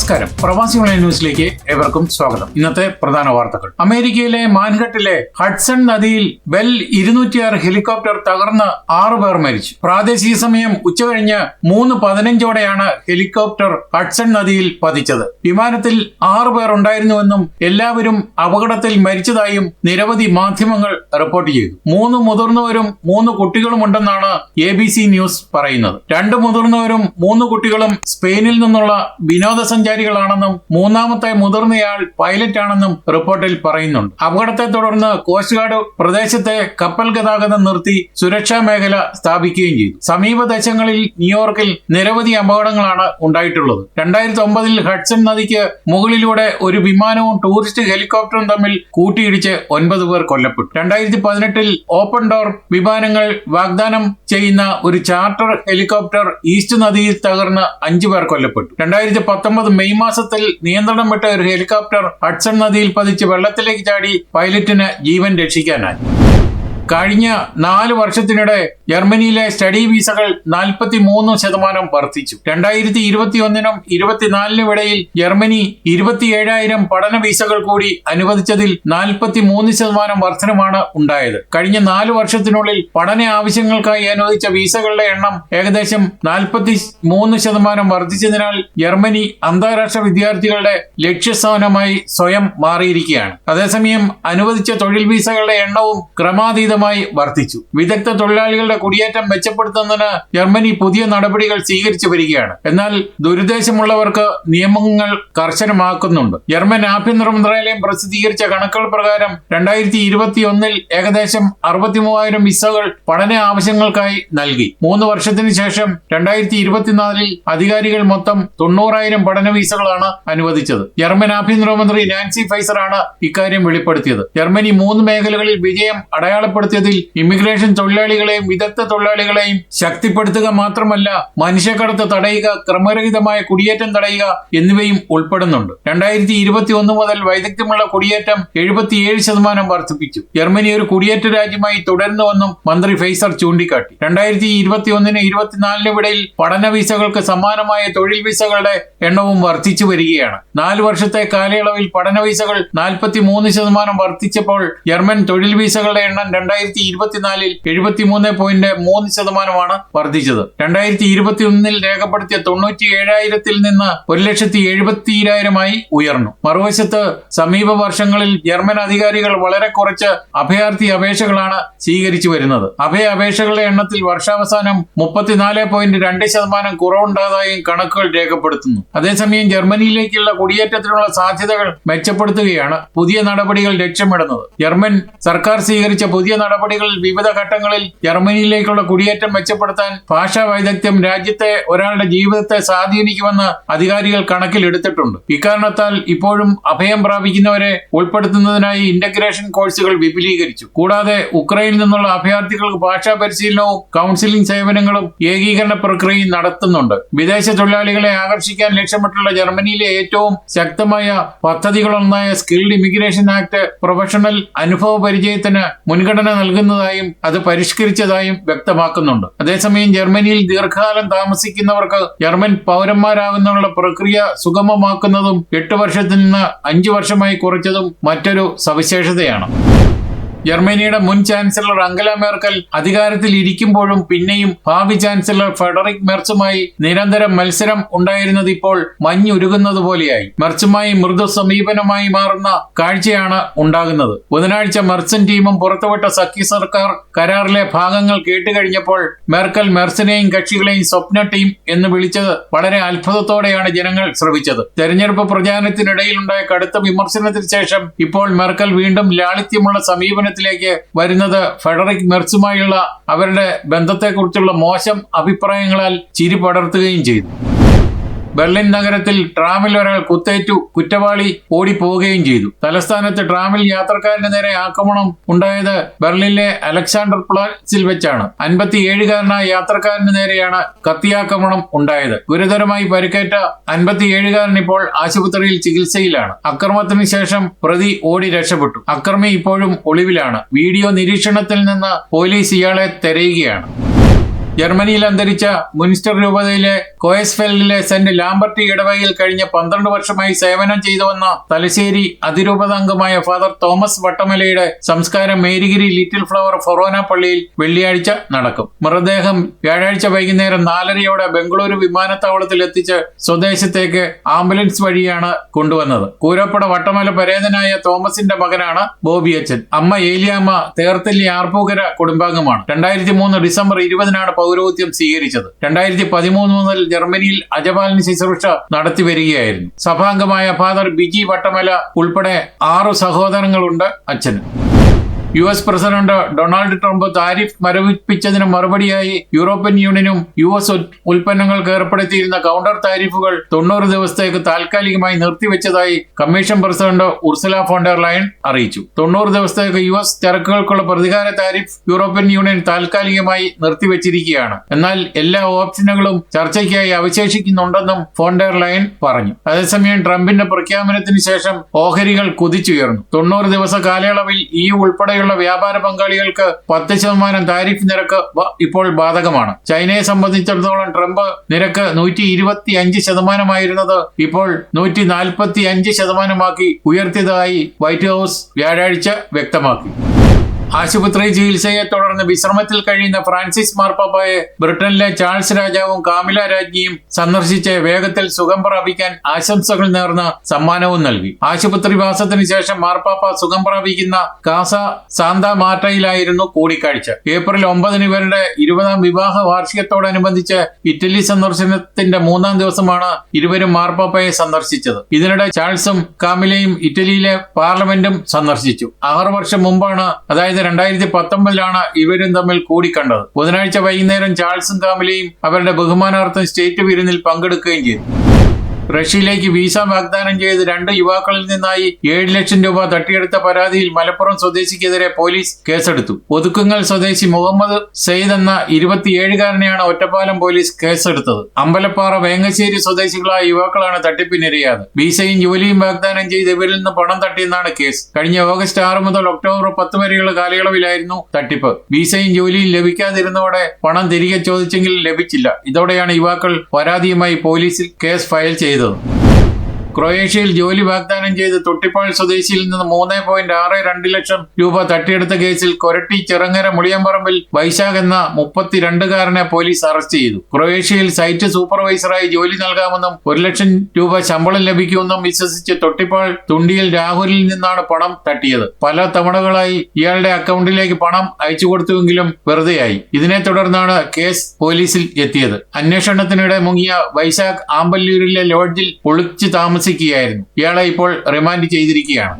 നമസ്കാരം. പ്രവാസി ഓൺലൈൻ ന്യൂസിലേക്ക് ഏവർക്കും സ്വാഗതം. ഇന്നത്തെ പ്രധാന വാർത്തകൾ. അമേരിക്കയിലെ മാൻഹട്ടിലെ ഹഡ്സൺ നദിയിൽ ബെൽ ഇരുന്നൂറ്റിയാറ് ഹെലികോപ്റ്റർ തകർന്ന് ആറു പേർ മരിച്ചു. പ്രാദേശിക സമയം ഉച്ചകഴിഞ്ഞ് മൂന്ന് പതിനഞ്ചോടെയാണ് ഹെലികോപ്റ്റർ ഹഡ്സൺ നദിയിൽ പതിച്ചത്. വിമാനത്തിൽ ആറു പേർ ഉണ്ടായിരുന്നുവെന്നും എല്ലാവരും അപകടത്തിൽ മരിച്ചതായും നിരവധി മാധ്യമങ്ങൾ റിപ്പോർട്ട് ചെയ്തു. മൂന്ന് മുതിർന്നവരും മൂന്ന് കുട്ടികളുമുണ്ടെന്നാണ് എ ബി സി ന്യൂസ് പറയുന്നത്. രണ്ട് മുതിർന്നവരും മൂന്ന് കുട്ടികളും സ്പെയിനിൽ നിന്നുള്ള വിനോദസഞ്ചാരികളാണെന്നും മൂന്നാമത്തെ മുതിർന്നയാൾ പൈലറ്റ് ആണെന്നും റിപ്പോർട്ടിൽ പറയുന്നുണ്ട്. അപകടത്തെ തുടർന്ന് കോസ്റ്റ് ഗാർഡ് പ്രദേശത്തെ കപ്പൽ ഗതാഗതം നിർത്തി സുരക്ഷാ മേഖല സ്ഥാപിക്കുകയും ചെയ്തു. സമീപ ദേശങ്ങളിൽ ന്യൂയോർക്കിൽ നിരവധി അപകടങ്ങളാണ് ഉണ്ടായിട്ടുള്ളത്. രണ്ടായിരത്തി ഒമ്പതിൽ ഹഡ്സൺ നദിക്ക് മുകളിലൂടെ ഒരു വിമാനവും ടൂറിസ്റ്റ് ഹെലികോപ്റ്ററും തമ്മിൽ കൂട്ടിയിടിച്ച് ഒൻപത് പേർ കൊല്ലപ്പെട്ടു. രണ്ടായിരത്തി പതിനെട്ടിൽ ഓപ്പൺ ഡോർ വിമാനങ്ങൾ വാഗ്ദാനം ചെയ്യുന്ന ഒരു ചാർട്ടർ ഹെലികോപ്റ്റർ ഈസ്റ്റ് നദിയിൽ തകർന്ന് അഞ്ചു പേർ കൊല്ലപ്പെട്ടു. രണ്ടായിരത്തി പത്തൊമ്പത് മെയ് മാസത്തിൽ നിയന്ത്രണം വിട്ട ഒരു ഹെലികോപ്റ്റർ ഹഡ്സൺ നദിയിൽ പതിച്ച് വെള്ളത്തിലേക്ക് ചാടി പൈലറ്റിന് ജീവൻ രക്ഷിക്കാനായി. കഴിഞ്ഞ നാല് വർഷത്തിനിടെ ജർമ്മനിയിലെ സ്റ്റഡി വിസകൾ നാൽപ്പത്തി മൂന്ന് ശതമാനം വർദ്ധിച്ചു. രണ്ടായിരത്തി ഇരുപത്തിയൊന്നിനും ഇരുപത്തിനാലിനും ഇടയിൽ ജർമ്മനി ഇരുപത്തിയേഴായിരം പഠന വിസകൾ കൂടി അനുവദിച്ചതിൽ നാൽപ്പത്തി മൂന്ന് ശതമാനം വർധനമാണ് ഉണ്ടായത്. കഴിഞ്ഞ നാല് വർഷത്തിനുള്ളിൽ പഠന ആവശ്യങ്ങൾക്കായി അനുവദിച്ച വിസകളുടെ എണ്ണം ഏകദേശം നാൽപ്പത്തി മൂന്ന് ശതമാനം വർദ്ധിച്ചതിനാൽ ജർമ്മനി അന്താരാഷ്ട്ര വിദ്യാർത്ഥികളുടെ ലക്ഷ്യസ്ഥാനമായി സ്വയം മാറിയിരിക്കുകയാണ്. അതേസമയം അനുവദിച്ച തൊഴിൽ വിസകളുടെ എണ്ണവും ക്രമാതീതമായി വർദ്ധിച്ചു. വിദഗ്ധ തൊഴിലാളികളുടെ കുടിയേറ്റം മെച്ചപ്പെടുത്തുന്നതിന് ജർമ്മനി പുതിയ നടപടികൾ സ്വീകരിച്ചു വരികയാണ്. എന്നാൽ ദുരുദ്ദേശമുള്ളവർക്ക് നിയമങ്ങൾ കർശനമാക്കുന്നുണ്ട്. ജർമ്മൻ ആഭ്യന്തര മന്ത്രാലയം പ്രസിദ്ധീകരിച്ച കണക്കുകൾ പ്രകാരം രണ്ടായിരത്തി ഇരുപത്തി ഒന്നിൽ ഏകദേശം അറുപത്തി മൂവായിരം വിസകൾ പഠന ആവശ്യങ്ങൾക്കായി നൽകി. മൂന്ന് വർഷത്തിന് ശേഷം രണ്ടായിരത്തി ഇരുപത്തിനാലിൽ അധികാരികൾ മൊത്തം തൊണ്ണൂറായിരം പഠന വിസകളാണ് അനുവദിച്ചത്. ജർമ്മൻ ആഭ്യന്തരമന്ത്രി നാൻസി ഫൈസറാണ് ഇക്കാര്യം വെളിപ്പെടുത്തിയത്. ജർമ്മനി മൂന്ന് മേഖലകളിൽ വിജയം അടയാളപ്പെടുത്തിയതിൽ ഇമിഗ്രേഷൻ തൊഴിലാളികളെയും വിദഗ്ധ തൊഴിലാളികളെയും ശക്തിപ്പെടുത്തുക മാത്രമല്ല മനുഷ്യക്കടത്ത് തടയുക ക്രമരഹിതമായ കുടിയേറ്റം തടയുക എന്നിവയും ഉൾപ്പെടുന്നുണ്ട്. രണ്ടായിരത്തി ഇരുപത്തി ഒന്ന് മുതൽ വൈദഗ്ധ്യമുള്ള കുടിയേറ്റം എഴുപത്തിയേഴ് ശതമാനം വർദ്ധിപ്പിച്ചു. ജർമ്മനി ഒരു കുടിയേറ്റ രാജ്യമായി തുടരുന്നുവെന്നും മന്ത്രി ഫൈസർ ചൂണ്ടിക്കാട്ടി. രണ്ടായിരത്തി ഇരുപത്തി ഒന്നിന് ഇരുപത്തിനാലിനും ഇടയിൽ പഠന വിസകൾക്ക് സമാനമായ തൊഴിൽ വിസകളുടെ എണ്ണവും വർദ്ധിച്ചു വരികയാണ്. നാല് വർഷത്തെ കാലയളവിൽ പഠന വിസകൾ നാൽപ്പത്തി മൂന്ന് ശതമാനം വർദ്ധിച്ചപ്പോൾ ജർമ്മൻ തൊഴിൽ വിസകളുടെ എണ്ണം രണ്ടായിരത്തി ഇരുപത്തിനാലിൽ എഴുപത്തിമൂന്ന് പോയിന്റ് മൂന്ന് ശതമാനമാണ് വർദ്ധിച്ചത്. രണ്ടായിരത്തി ഇരുപത്തി ഒന്നിൽ രേഖപ്പെടുത്തിയ തൊണ്ണൂറ്റി ഏഴായിരത്തിൽ നിന്ന് ഒരു ലക്ഷത്തി എഴുപത്തിയിരായിരമായി ഉയർന്നു. മറുവശത്ത് സമീപ വർഷങ്ങളിൽ ജർമ്മൻ അധികാരികൾ വളരെ കുറച്ച് അഭയാർത്ഥി അപേക്ഷകളാണ് സ്വീകരിച്ചു വരുന്നത്. അഭയ അപേക്ഷകളുടെ എണ്ണത്തിൽ വർഷാവസാനം മുപ്പത്തിനാല് പോയിന്റ് രണ്ട് ശതമാനം കുറവുണ്ടായതായും കണക്കുകൾ രേഖപ്പെടുത്തുന്നു. അതേസമയം ജർമ്മനിയിലേക്കുള്ള കുടിയേറ്റത്തിനുള്ള സാധ്യതകൾ മെച്ചപ്പെടുത്തുകയാണ് പുതിയ നടപടികൾ ലക്ഷ്യമിടുന്നത്. ജർമ്മൻ സർക്കാർ സ്വീകരിച്ച പുതിയ നടപടികളിൽ വിവിധ ഘട്ടങ്ങളിൽ ജർമ്മനിയിലേക്കുള്ള കുടിയേറ്റം മെച്ചപ്പെടുത്താൻ ഭാഷാ വൈദഗ്ധ്യം രാജ്യത്തെ ഒരാളുടെ ജീവിതത്തെ സ്വാധീനിക്കുമെന്ന് അധികാരികൾ കണക്കിലെടുത്തിട്ടുണ്ട്. ഇക്കാരണത്താൽ ഇപ്പോഴും അഭയം പ്രാപിക്കുന്നവരെ ഉൾപ്പെടുത്തുന്നതിനായി ഇന്റഗ്രേഷൻ കോഴ്സുകൾ വിപുലീകരിച്ചു. കൂടാതെ ഉക്രൈനിൽ നിന്നുള്ള അഭയാർത്ഥികൾക്ക് ഭാഷാ പരിശീലനവും കൗൺസിലിംഗ് സേവനങ്ങളും ഏകീകരണ പ്രക്രിയയും നടത്തുന്നുണ്ട്. വിദേശ തൊഴിലാളികളെ ആകർഷിക്കാൻ ലക്ഷ്യമിട്ടുള്ള ജർമ്മനിയിലെ ഏറ്റവും ശക്തമായ പദ്ധതികളൊന്നായ സ്കിൽഡ് ഇമിഗ്രേഷൻ ആക്ട് പ്രൊഫഷണൽ അനുഭവ പരിചയത്തിന് മുൻഗണന നൽകുന്നതായും അത് പരിഷ്കരിച്ചതായും വ്യക്തമാക്കുന്നുണ്ട്. അതേസമയം ജർമ്മനിയിൽ ദീർഘകാലം താമസിക്കുന്നവർക്ക് ജർമ്മൻ പൗരന്മാരാകുന്നതിനുള്ള പ്രക്രിയ സുഗമമാക്കുന്നതും എട്ട് വർഷത്തിൽ നിന്ന് അഞ്ചു വർഷമായി കുറച്ചതും മറ്റൊരു സവിശേഷതയാണ്. ജർമ്മനിയുടെ മുൻ ചാൻസലർ അംഗല മേർക്കൽ അധികാരത്തിൽ ഇരിക്കുമ്പോഴും പിന്നെയും ഭാവി ചാൻസലർ ഫെഡറിക് മെർച്ചുമായി നിരന്തരം മത്സരം ഉണ്ടായിരുന്നത് ഇപ്പോൾ മഞ്ഞുരുകുന്നത് പോലെയായി. മെർച്ചുമായി മൃദു സമീപനമായി മാറുന്ന കാഴ്ചയാണ് ഉണ്ടാകുന്നത്. ബുധനാഴ്ച മെർച്ചൻ ടീമും പുറത്തുവിട്ട സഖ്യ സർക്കാർ കരാറിലെ ഭാഗങ്ങൾ കേട്ടുകഴിഞ്ഞപ്പോൾ മെർക്കൽ മെർസിനെയും കക്ഷികളെയും സ്വപ്ന ടീം എന്ന് വിളിച്ചത് വളരെ അത്ഭുതത്തോടെയാണ് ജനങ്ങൾ ശ്രവിച്ചത്. തെരഞ്ഞെടുപ്പ് പ്രചാരണത്തിനിടയിലുണ്ടായ കടുത്ത വിമർശനത്തിന് ശേഷം ഇപ്പോൾ മെർക്കൽ വീണ്ടും ലാളിത്യമുള്ള സമീപനത്തിലേക്ക് വരുന്നത് ഫെഡറിക് മെർസുമായുള്ള അവരുടെ ബന്ധത്തെക്കുറിച്ചുള്ള മോശം അഭിപ്രായങ്ങളാൽ ചിരി പടർത്തുകയും ചെയ്തു. ബെർലിൻ നഗരത്തിൽ ട്രാമിൽ ഒരാൾ കുത്തേറ്റു കുറ്റവാളി ഓടിപ്പോവുകയും ചെയ്തു. തലസ്ഥാനത്ത് ട്രാമിൽ യാത്രക്കാരന് നേരെ ആക്രമണം ഉണ്ടായത് ബെർലിനിലെ അലക്സാണ്ടർ പ്ലാസിൽ വെച്ചാണ്. അൻപത്തിയേഴുകാരനായ യാത്രക്കാരന് നേരെയാണ് കത്തിയാക്രമണം ഉണ്ടായത്. ഗുരുതരമായി പരിക്കേറ്റ അൻപത്തിയേഴുകാരൻ ഇപ്പോൾ ആശുപത്രിയിൽ ചികിത്സയിലാണ്. അക്രമത്തിന് ശേഷം പ്രതി ഓടി രക്ഷപ്പെട്ടു. അക്രമി ഇപ്പോഴും ഒളിവിലാണ്. വീഡിയോ നിരീക്ഷണത്തിൽ നിന്ന് പോലീസ് ഇയാളെ തെരയുകയാണ്. ജർമ്മനിയിൽ അന്തരിച്ച മുനിസ്റ്റർ രൂപതയിലെ കോയസ്ഫെൽഡിലെ സെന്റ് ലാംബർട്ടി ഇടവകയിൽ കഴിഞ്ഞ പന്ത്രണ്ട് വർഷമായി സേവനം ചെയ്തു വന്ന തലശ്ശേരി അതിരൂപത അംഗമായ ഫാദർ തോമസ് വട്ടമലയുടെ സംസ്കാരം മേരിഗിരി ലിറ്റിൽ ഫ്ലവർ ഫൊറോന പള്ളിയിൽ വെള്ളിയാഴ്ച നടക്കും. മൃതദേഹം വ്യാഴാഴ്ച വൈകുന്നേരം നാലരയോടെ ബംഗളൂരു വിമാനത്താവളത്തിൽ എത്തിച്ച് സ്വദേശത്തേക്ക് ആംബുലൻസ് വഴിയാണ് കൊണ്ടുവന്നത്. കൂരപ്പട വട്ടമല പരേതനായ തോമസിന്റെ മകനാണ് ബോബി അച്ഛൻ. അമ്മ ഏലിയാമ്മ തേർത്തല്ലി ആർപ്പൂകര കുടുംബാംഗമാണ്. രണ്ടായിരത്തി മൂന്ന് ഡിസംബർ ഇരുപതിനാണ് പൗരോഹിത്യം സ്വീകരിച്ചത്. രണ്ടായിരത്തി പതിമൂന്ന് മുതൽ ജർമ്മനിയിൽ അജപാലിന് ശുശ്രൂഷ നടത്തി വരികയായിരുന്നു. സഭാംഗമായ ഫാദർ ബിജി വട്ടമല ഉൾപ്പെടെ ആറു സഹോദരങ്ങളുണ്ട് അച്ഛന്. U S president Donald Trump tariff മരവിപ്പിച്ചതിന് മറുപടിയായി യൂറോപ്യൻ യൂണിയനും യു എസ് ഉൽപ്പന്നങ്ങൾക്ക് ഏർപ്പെടുത്തിയിരുന്ന കൗണ്ടർ താരിഫുകൾ തൊണ്ണൂറ് ദിവസത്തേക്ക് താൽക്കാലികമായി നിർത്തിവെച്ചതായി commission president Ursula von der Leyen അറിയിച്ചു. തൊണ്ണൂറ് ദിവസത്തേക്ക് യു എസ് ചരക്കുകൾക്കുള്ള പ്രതികാര താരിഫ് യൂറോപ്യൻ യൂണിയൻ താൽക്കാലികമായി നിർത്തിവെച്ചിരിക്കുകയാണ്. എന്നാൽ എല്ലാ ഓപ്ഷനുകളും ചർച്ചയ്ക്കായി അവശേഷിക്കുന്നുണ്ടെന്നും ഫോണ്ടർ ലൈൻ പറഞ്ഞു. അതേസമയം ട്രംപിന്റെ പ്രഖ്യാപനത്തിന് ശേഷം ഓഹരികൾ കുതിച്ചുയർന്നു. തൊണ്ണൂറ് ദിവസ കാലയളവിൽ ഈ ഉൾപ്പെടെയുള്ള വ്യാപാര പങ്കാളികൾക്ക് പത്ത് ശതമാനം താരിഫ് നിരക്ക് ഇപ്പോൾ ബാധകമാണ്. ചൈനയെ സംബന്ധിച്ചിടത്തോളം ട്രംപ് നിരക്ക് നൂറ്റി ഇരുപത്തി അഞ്ച് ശതമാനമായിരുന്നത് ഇപ്പോൾ നൂറ്റി നാൽപ്പത്തി അഞ്ച് ശതമാനമാക്കി ഉയർത്തിയതായി വൈറ്റ് ഹൌസ് വ്യാഴാഴ്ച വ്യക്തമാക്കി. ആശുപത്രി ചികിത്സയെ തുടർന്ന് വിശ്രമത്തിൽ കഴിയുന്ന ഫ്രാൻസിസ് മാർപ്പാപ്പയെ ബ്രിട്ടനിലെ ചാൾസ് രാജാവും കാമില രാജ്ഞിയും സന്ദർശിച്ച് വേഗത്തിൽ സുഖം പ്രാപിക്കാൻ ആശംസകൾ നേർന്ന സമ്മാനവും നൽകി. ആശുപത്രിവാസത്തിന് ശേഷം മാർപ്പാപ്പ സുഖം പ്രാപിക്കുന്ന കാസ സാന്ത മാറ്റയിലായിരുന്നു കൂടിക്കാഴ്ച. ഏപ്രിൽ ഒമ്പതിന് ഇവരുടെ ഇരുപതാം വിവാഹ വാർഷികത്തോടനുബന്ധിച്ച് ഇറ്റലി സന്ദർശനത്തിന്റെ മൂന്നാം ദിവസമാണ് ഇരുവരും മാർപ്പാപ്പയെ സന്ദർശിച്ചത്. ഇതിനിടെ ചാൾസും കാമിലയും ഇറ്റലിയിലെ പാർലമെന്റും സന്ദർശിച്ചു. ആറു വർഷം മുമ്പാണ് അതായത് രണ്ടായിരത്തി പത്തൊമ്പതിലാണ് ഇവരും തമ്മിൽ കൂടിക്കണ്ടത്. ബുധനാഴ്ച വൈകുന്നേരം ചാൾസും കാമിലയും അവരുടെ ബഹുമാനാർത്ഥം സ്റ്റേറ്റ് വിരുന്നിൽ പങ്കെടുക്കുകയും ചെയ്തു. റഷ്യയിലേക്ക് വിസ വാഗ്ദാനം ചെയ്ത് രണ്ട് യുവാക്കളിൽ നിന്നായി ഏഴ് ലക്ഷം രൂപ തട്ടിയെടുത്ത പരാതിയിൽ മലപ്പുറം സ്വദേശിക്കെതിരെ പോലീസ് കേസെടുത്തു. ഒതുക്കുങ്ങൽ സ്വദേശി മുഹമ്മദ് സെയ്ദ് എന്ന ഇരുപത്തിയേഴുകാരനെയാണ് ഒറ്റപ്പാലം പോലീസ് കേസെടുത്തത്. അമ്പലപ്പാറ വേങ്ങശ്ശേരി സ്വദേശികളായ യുവാക്കളാണ് തട്ടിപ്പിനിരയാത് വിസയും ജോലിയും വാഗ്ദാനം ചെയ്ത് ഇവരിൽ നിന്ന് പണം തട്ടിയെന്നാണ് കേസ്. കഴിഞ്ഞ ഓഗസ്റ്റ് ആറ് മുതൽ ഒക്ടോബർ പത്ത് വരെയുള്ള കാലയളവിലായിരുന്നു തട്ടിപ്പ്. വിസയും ജോലിയും ലഭിക്കാതിരുന്നതോടെ പണം തിരികെ ചോദിച്ചെങ്കിലും ലഭിച്ചില്ല. ഇതോടെയാണ് യുവാക്കൾ പരാതിയുമായി പോലീസിൽ കേസ് ഫയൽ ചെയ്തത്. gitu. ക്രൊയേഷ്യയിൽ ജോലി വാഗ്ദാനം ചെയ്ത് തൊട്ടിപ്പാൾ സ്വദേശിയിൽ നിന്ന് മൂന്ന് പോയിന്റ് ആറ് രണ്ട് ലക്ഷം രൂപ തട്ടിയെടുത്ത കേസിൽ കൊരട്ടി ചിറങ്ങര മുളിയമ്പറമ്പിൽ വൈശാഖ് എന്ന മുപ്പത്തിരണ്ടുകാരനെ പോലീസ് അറസ്റ്റ് ചെയ്തു. ക്രൊയേഷ്യയിൽ സൈറ്റ് സൂപ്പർവൈസറായി ജോലി നൽകാമെന്നും ഒരു ലക്ഷം രൂപ ശമ്പളം ലഭിക്കുമെന്നും വിശ്വസിച്ച് തൊട്ടിപ്പാൾ തുണ്ടിയിൽ രാഹുലിൽ നിന്നാണ് പണം തട്ടിയത്. പല തവണകളായി ഇയാളുടെ അക്കൗണ്ടിലേക്ക് പണം അയച്ചു കൊടുത്തുവെങ്കിലും വെറുതെയായി. ഇതിനെ തുടർന്നാണ് കേസ് പോലീസിൽ എത്തിയത്. അന്വേഷണത്തിനിടെ മുങ്ങിയ വൈശാഖ് ആമ്പല്ലൂരിലെ ലോഡ്ജിൽ ഒളിച്ചു താമസിക്കുകയായിരുന്നു. ഇയാളെ ഇപ്പോൾ റിമാൻഡ് ചെയ്തിരിക്കുകയാണ്.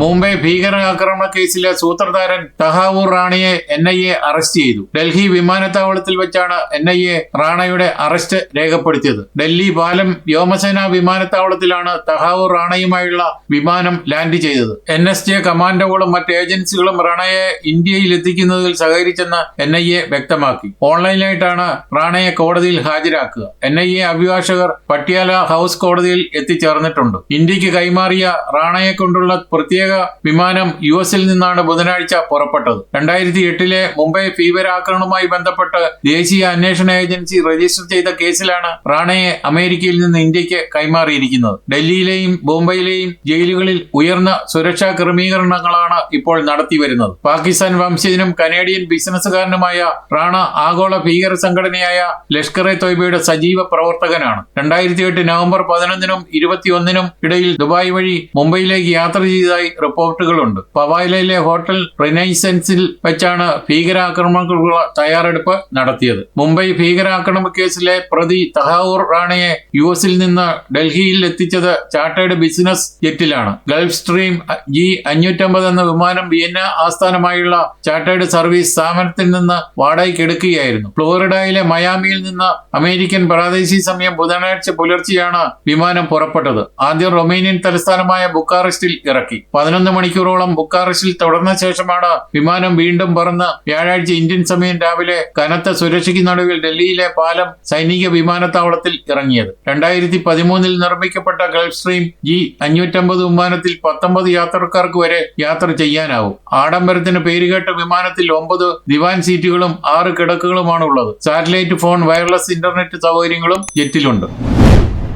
മുംബൈ ഭീകരാക്രമണ കേസിലെ സൂത്രധാരൻ തഹാവൂർ റാണയെ എൻ ഐ എ അറസ്റ്റ് ചെയ്തു. ഡൽഹി വിമാനത്താവളത്തിൽ വെച്ചാണ് എൻ ഐ എ റാണയുടെ അറസ്റ്റ് രേഖപ്പെടുത്തിയത്. ഡൽഹി ബാലം വ്യോമസേന വിമാനത്താവളത്തിലാണ് തഹാവൂർ റാണയുമായുള്ള വിമാനം ലാൻഡ് ചെയ്തത്. എൻ എസ് ജെ കമാൻഡോകളും മറ്റ് ഏജൻസികളും റാണയെ ഇന്ത്യയിൽ എത്തിക്കുന്നതിൽ സഹകരിച്ചെന്ന് എൻ ഐ എ വ്യക്തമാക്കി. ഓൺലൈനായിട്ടാണ് റാണയെ കോടതിയിൽ ഹാജരാക്കുക. എൻ ഐ എ അഭിഭാഷകർ പട്യാല ഹൗസ് കോടതിയിൽ എത്തിച്ചേർന്നിട്ടുണ്ട്. ഇന്ത്യയ്ക്ക് കൈമാറിയ റാണയെ കൊണ്ടുള്ള പ്രത്യേക വിമാനം യു എസിൽ നിന്നാണ് ബുധനാഴ്ച പുറപ്പെട്ടത്. രണ്ടായിരത്തി എട്ടിലെ മുംബൈ ഭീകരാക്രമണവുമായി ബന്ധപ്പെട്ട് ദേശീയ അന്വേഷണ ഏജൻസി രജിസ്റ്റർ ചെയ്ത കേസിലാണ് റാണയെ അമേരിക്കയിൽ നിന്ന് ഇന്ത്യയ്ക്ക് കൈമാറിയിരിക്കുന്നത്. ഡൽഹിയിലെയും ബോംബെയിലെയും ജയിലുകളിൽ ഉയർന്ന സുരക്ഷാ ക്രമീകരണങ്ങളാണ് ഇപ്പോൾ നടത്തി വരുന്നത്. പാകിസ്ഥാൻ വംശജനും കനേഡിയൻ ബിസിനസ്സുകാരനുമായ റാണ ആഗോള ഭീകര സംഘടനയായ ലഷ്കർ എ തൊയ്ബയുടെ സജീവ പ്രവർത്തകനാണ്. രണ്ടായിരത്തി എട്ട് നവംബർ പതിനൊന്നിനും ഇരുപത്തിയൊന്നിനും ഇടയിൽ ദുബായ് വഴി മുംബൈയിലേക്ക് യാത്ര ചെയ്തതായി റിപ്പോർട്ടുകളുണ്ട്. പവായിലയിലെ ഹോട്ടൽ റിനൈസൻസിൽ വെച്ചാണ് ഭീകരാക്രമണങ്ങൾക്കുള്ള തയ്യാറെടുപ്പ് നടത്തിയത്. മുംബൈ ഭീകരാക്രമണ കേസിലെ പ്രതി തഹാവൂർ റാണയെ യു എസിൽ നിന്ന് ഡൽഹിയിൽ എത്തിച്ചത് ചാർട്ടേഡ് ബിസിനസ് ജെറ്റിലാണ്. ഗൾഫ് സ്ട്രീം ജി അഞ്ഞൂറ്റമ്പത് എന്ന വിമാനം വിയന്ന ആസ്ഥാനമായുള്ള ചാർട്ടേഡ് സർവീസ് സ്ഥാപനത്തിൽ നിന്ന് വാടകയ്ക്ക് എടുക്കുകയായിരുന്നു. ഫ്ലോറിഡയിലെ മയാമിയിൽ നിന്ന് അമേരിക്കൻ പ്രാദേശിക സമയം ബുധനാഴ്ച പുലർച്ചെയാണ് വിമാനം പുറപ്പെട്ടത്. ആദ്യം റൊമേനിയൻ തലസ്ഥാനമായ ബുക്കാറസ്റ്റിൽ ഇറക്കി. പതിനൊന്ന് മണിക്കൂറോളം ബുക്കാറിസിൽ തുടർന്ന ശേഷമാണ് വിമാനം വീണ്ടും പറന്ന് വ്യാഴാഴ്ച ഇന്ത്യൻ സമയം രാവിലെ കനത്ത സുരക്ഷയ്ക്ക് നടുവിൽ ഡൽഹിയിലെ പാലം സൈനിക വിമാനത്താവളത്തിൽ ഇറങ്ങിയത്. രണ്ടായിരത്തി പതിമൂന്നിൽ നിർമ്മിക്കപ്പെട്ട ഗൾഫ് സ്ട്രീം ജി അഞ്ഞൂറ്റമ്പത് വിമാനത്തിൽ പത്തൊമ്പത് യാത്രക്കാർക്ക് വരെ യാത്ര ചെയ്യാനാവും. ആഡംബരത്തിന് പേരുകേട്ട വിമാനത്തിൽ ഒമ്പത് ദിവാൻ സീറ്റുകളും ആറ് കിടക്കുകളുമാണ് ഉള്ളത് സാറ്റലൈറ്റ് ഫോൺ വയർലെസ് ഇന്റർനെറ്റ് സൗകര്യങ്ങളും ജെറ്റിലുണ്ട്.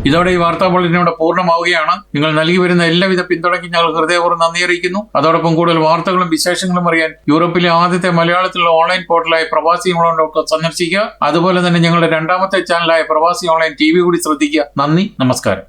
ഇതോടെ ഈ വാർത്താ ബുള്ളറ്റിൻ ഇവിടെ പൂർണമാവുകയാണ്. നിങ്ങൾ നൽകി വരുന്ന എല്ലാവിധ പിന്തുണയ്ക്കും ഞങ്ങൾ ഹൃദയപൂർവം നന്ദി അറിയിക്കുന്നു. അതോടൊപ്പം കൂടുതൽ വാർത്തകളും വിശേഷങ്ങളും അറിയാൻ യൂറോപ്പിലെ ആദ്യത്തെ മലയാളത്തിലുള്ള ഓൺലൈൻ പോർട്ടലായ പ്രവാസി ഓൺലൈൻ ഡോട്ട് സന്ദർശിക്കുക. അതുപോലെ തന്നെ ഞങ്ങളുടെ രണ്ടാമത്തെ ചാനലായ പ്രവാസി ഓൺലൈൻ ടി കൂടി ശ്രദ്ധിക്കുക. നന്ദി നമസ്കാരം.